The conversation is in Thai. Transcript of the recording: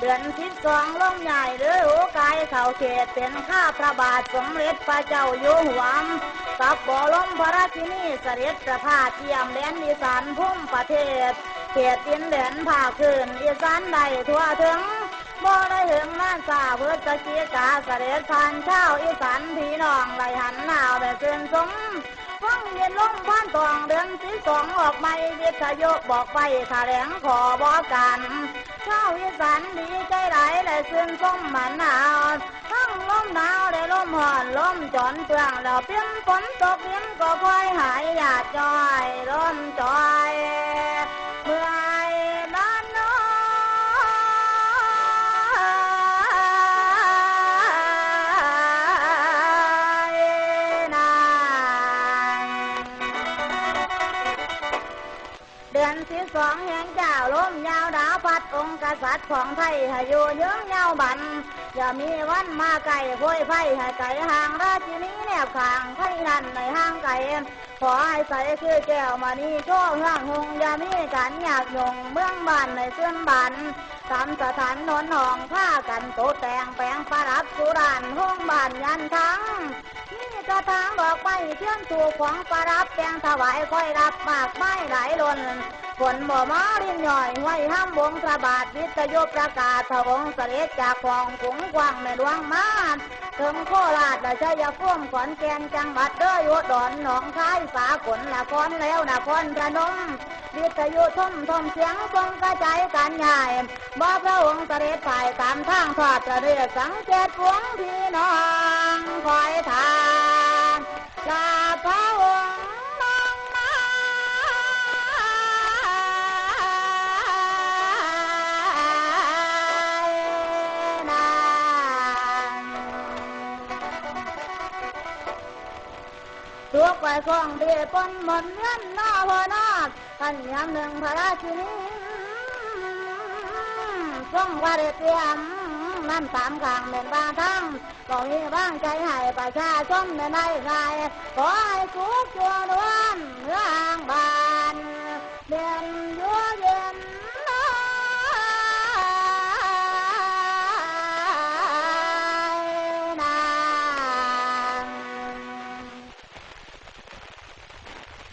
เดือนสิบสองลงใหญ่หรือหูกายเข่าเขตเป็นข้าพระบาทสมเด็จพระเจ้าอยู่หัวกับบ่อลมพระราชินีเสด็จประพาสเยี่ยมแดนอีสานพุ่มประเทศ เขตดินแดนภาคคืนอีสานใดทั่วถึงบ่ได้ถึงมาสาเพื่อตะกีกาเสด็จผ่านเช้าอีสานพี่น้องไหลหันหนาวแต่เสื่นสม ฟังเย็นลงพันตองเดือนที่สองออกไม่วิทยุบอกไปแถลงขอบอกกันเช้าวิสันดีใจไหลและเสื่นส้มมันหนาวทั้งลมหนาวและลมหอนลมจอนเตืองเราเพียงฝนตกเพียงก็ค่อยหายหยาดจอยลมจอย อนที่สองแห่งเจ้าล้มยาวดาวพัดองค์กษัตริย์ของไทยให้อยู่เยื้องยาวบันอย่ามีวันมาไก่โพยไฟให้ไก่ห่างราชินีแนบขางไทยนั่นในห้างไก่ขอให้ใส่คือแก้วมานีโชว์ห้างหงอย่ามีการอยากยงเมืองบ้านในเสื่อบ้านตามสถานนนหองผ้ากันโตแต่งแปลงประดับสุรานห้องบ้านยันทั้ง กระทางบอกไปเชื่อมถูกของประรับแปลงถวายค่อยรับมากไม้หลล้นฝนบ่มารินย่อยห้อยห้ามวงพระบาทวิทยุประกาศถวงเสด็จจากคลองขุงกว้างในดวงมาถึงโคราชและชัยภูมิขอนแก่นจังหวัดเด้อโยดอนหนองคายสากลนครแล้วนครพนม วิทยุทุ่มทมเสียงทรงกระจายกันใหญ่บ่พระองค์เสด็จไปตามทางทอดจะเรียกสังเกตพวงพี่น้องคอยทาง ทุกไปคองเดียปนหมดเงินหน้าพอนาดกันยามหนึ่งพระราชินีทรงวาเรเตรียมนั่นสามข้างเป็นบางทั้งก็มีบ้างใจให้ประชาชนในในไงขอให้สุกชัวล้วนเมืองบานเดือนยุ